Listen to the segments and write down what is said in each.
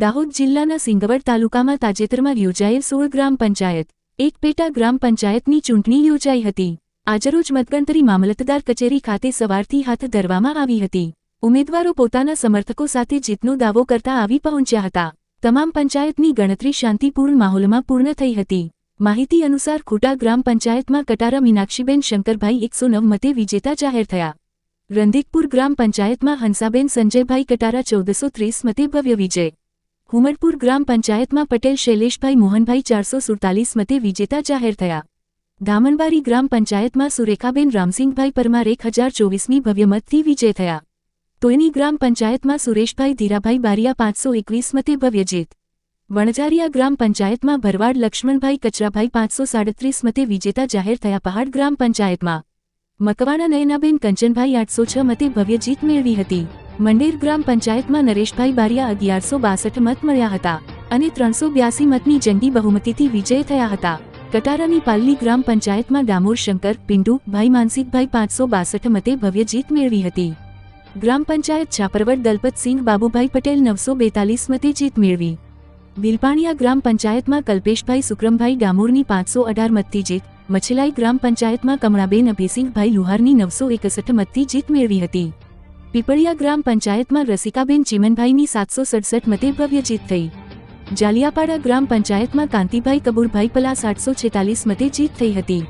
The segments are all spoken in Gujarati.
દાહોદ જિલ્લાના સિંગવડ તાલુકામાં તાજેતરમાં યોજાયેલ સોળ ગ્રામ પંચાયત, એક પેટા ગ્રામ પંચાયતની ચૂંટણી યોજાઈ હતી. આજરોજ મતગણતરી મામલતદાર કચેરી ખાતે સવારથી હાથ ધરવામાં આવી હતી. ઉમેદવારો પોતાના સમર્થકો સાથે જીતનો દાવો કરતા આવી પહોંચ્યા હતા. તમામ પંચાયતની ગણતરી શાંતિપૂર્ણ માહોલમાં પૂર્ણ થઈ હતી. માહિતી અનુસાર ખોટા ગ્રામ પંચાયતમાં કટારા મીનાક્ષીબેન શંકરભાઈ એકસો નવ મતે વિજેતા જાહેર થયા. રંદિકપુર ગ્રામ પંચાયતમાં હંસાબેન સંજયભાઈ કટારા ચૌદસો ત્રીસ મતે ભવ્ય વિજય. હુમરપુર ગ્રામ પંચાયતમાં પટેલ શૈલેષભાઈ મોહનભાઈ ચારસો સુડતાલીસ મતે વિજેતા જાહેર થયા. ધામણબારી ગ્રામ પંચાયતમાં સુરેખાબેન રામસિંહભાઈ પરમાર એક હજાર ચોવીસમી ભવ્ય મતથી વિજય થયા. તોયની ગ્રામ પંચાયતમાં સુરેશભાઈ ધીરાભાઈ બારિયા પાંચસો એકવીસ મતે ભવ્ય જીત. વણઝારિયા ગ્રામ પંચાયતમાં ભરવાડ લક્ષ્મણભાઈ કચરાભાઈ પાંચસો સાડત્રીસ મતે વિજેતા જાહેર થયા પહાડ ગ્રામ પંચાયતમાં. મકવાણા નયનાબેન કંચનભાઈ આઠસો છ મતે ભવ્ય જીત મેળવી હતી. મંડેર ગ્રામ પંચાયતમાં નરેશભાઈ બારિયા અગિયારસો બાસઠ મત મળ્યા હતા અને ત્રણસો બ્યાસી મતની જંગી બહુમતીથી વિજય થયા હતા. કટારાની પાલ્લી ગ્રામ પંચાયતમાં ડામોર શંકર પિંડુ ભાઈ માનસિકભાઈ પાંચસો બાસઠ મતે ભવ્ય જીત મેળવી હતી. ગ્રામ પંચાયત છાપરવડ દલપતસિંહ બાબુભાઈ પટેલ નવસો બેતાલીસ મતે જીત મેળવી. વિલપાણિયા ગ્રામ પંચાયતમાં કલ્પેશભાઈ સુક્રમભાઈ ડામોરની પાંચસો અઢાર મતથી જીત મછલાઈ ગ્રામ પંચાયતમાં કમળાબેન અભિસિંહભાઈ લુહારની નવસો એકસઠ મતથી જીત મેળવી હતી. પીપળિયા ગ્રામ પંચાયતમાં રસિકાબેન ચીમનભાઈની સાતસો સડસઠ મતે ભવ્ય જીત થઈ. જાલિયાપાડા ગ્રામ પંચાયતમાં કાંતિભાઈ કબૂરભાઈ પલાસ આઠસો છેતાલીસ મતે જીત થઈ હતી.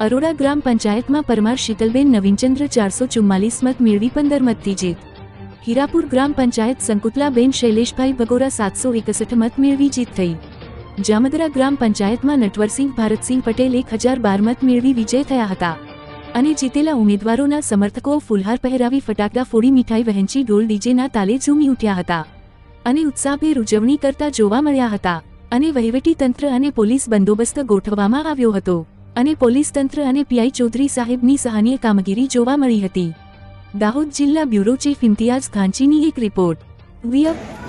અરોડા ગ્રામ પંચાયતમાં પરમાર શીતલબેન નવીનચંદ્ર ચારસો ચુમ્માલીસ મત મેળવી પંદર મતથી જીત. હીરાપુર ગ્રામ પંચાયત સંકુતલાબેન શૈલેષભાઈ ભગોરા સાતસો એકસઠ મત મેળવી જીત થઈ. જામદરા ગ્રામ પંચાયતમાં નટવરસિંહ ભારતસિંહ પટેલ એક હજાર બાર મત મેળવી વિજય થયા હતા. અને જીતેલા ઉમેદવારોના સમર્થકો ફુલહાર પહેરાવી ફટાકડા ફોડી મીઠાઈ વહેંચી ઢોલ ડીજેના તાલે ઝૂમી ઉઠ્યા હતા. અને ઉત્સાહભેર ઉજવણી કરતા જોવા મળ્યા હતા. અને વહીવટી તંત્ર અને પોલીસ બંદોબસ્ત ગોઠવવામાં આવ્યો હતો. અને પોલીસ તંત્ર અને પીઆઈ ચૌધરી સાહેબની સહાનીય કામગીરી જોવા મળી હતી. દાહોદ જિલ્લા બ્યુરો ચીફ ઇમ્તિયાઝ ખાંચીની એક રિપોર્ટ. વીએફ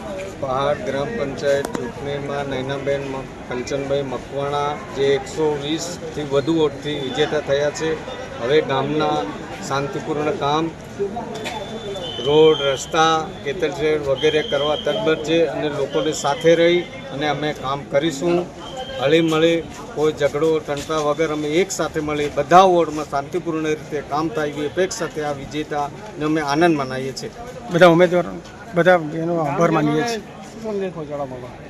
પહાડ ગ્રામ પંચાયત ચૂંટણીમાં નૈનાબેન કંચનભાઈ મકવાણા જે એકસો વીસથી વધુ વોટથી વિજેતા થયા છે. હવે ગામના શાંતિપૂર્ણ કામ, રોડ, રસ્તા ખેતરશેડ વગેરે કરવા તત્પર છે અને લોકોને સાથે રહી અને અમે કામ કરીશું. હળી મળી કોઈ ઝઘડો ટંટા વગર અમે એક સાથે મળી બધા વોર્ડમાં શાંતિપૂર્ણ રીતે કામ થાય એવી અપેક્ષાથી આ વિજેતાને અમે આનંદ મનાવીએ છીએ. બધા ઉમેદવારો બધા એનો આભાર માનીએ છીએ.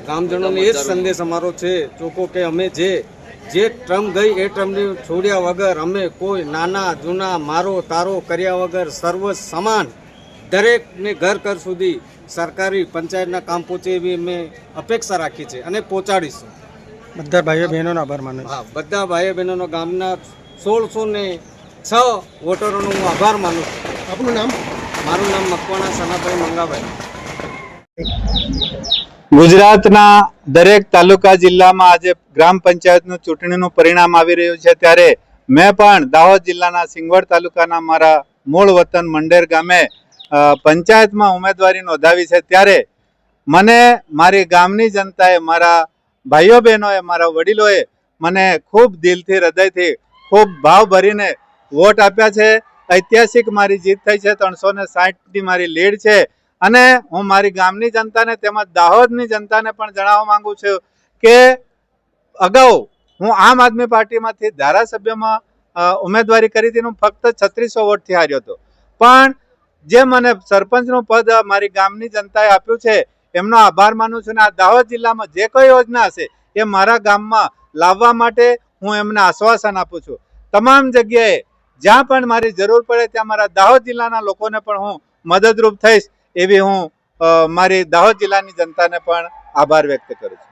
ગામજનોને એ જ સંદેશ અમારો છે ચોખ્ખો કે અમે જે જે ટ્રમ ગઈ એ ટ્રમને છોડ્યા વગર અમે કોઈ નાના જૂના મારો તારો કર્યા વગર સર્વ સમાન દરેકને ઘર ઘર સુધી સરકારી પંચાયતના કામ પહોંચે એવી અમે અપેક્ષા રાખી છે અને પહોંચાડીશું. બધા ભાઈઓ બહેનોનો આભાર માનું છું. હા બધા ભાઈઓ બહેનોનો ગામના સોળસો ને છ વોટરોનો હું આભાર માનું છું. આપનું નામ? મારું નામ મકવાણા સનાભાઈ મંગાભાઈ. ગુજરાતના દરેક તાલુકા જિલ્લામાં આજે ગ્રામ પંચાયતનું ચૂંટણીનું પરિણામ આવી રહ્યું છે ત્યારે મેં પણ દાહોદ જિલ્લાના સિંગવડ તાલુકાના મારા મૂળ વતન મંડેર ગામે પંચાયતમાં ઉમેદવારી નોંધાવી છે. ત્યારે મને મારી ગામની જનતાએ, મારા ભાઈઓ બહેનોએ, મારા વડીલોએ મને ખૂબ દિલથી, હૃદયથી ખૂબ ભાવ ભરીને વોટ આપ્યા છે. ઐતિહાસિક મારી જીત થઈ છે, ત્રણસો ને સાઠની મારી લીડ છે. અને હું મારી ગામની જનતાને, તેમજ દાહોદની જનતાને પણ જણાવવા માંગુ છું કે અગાઉ હું આમ આદમી પાર્ટીમાંથી ધારાસભ્યમાં ઉમેદવારી કરી હતી હું ફક્ત છત્રીસો વોટથી હાર્યો હતો. પણ જે મને સરપંચનું પદ મારી ગામની જનતાએ આપ્યું છે, એમનો આભાર માનું છું અને આ દાહોદ જિલ્લામાં જે કોઈ યોજના હશે, એ મારા ગામમાં લાવવા માટે હું એમને આશ્વાસન આપું છું. તમામ જગ્યાએ જ્યાં પણ મારી જરૂર પડે ત્યાં મારા દાહોદ જિલ્લાના લોકોને પણ હું મદદરૂપ થઈશ એવી હું મારી દાહોદ જિલ્લાની જનતાને પણ આભાર વ્યક્ત કરું છું.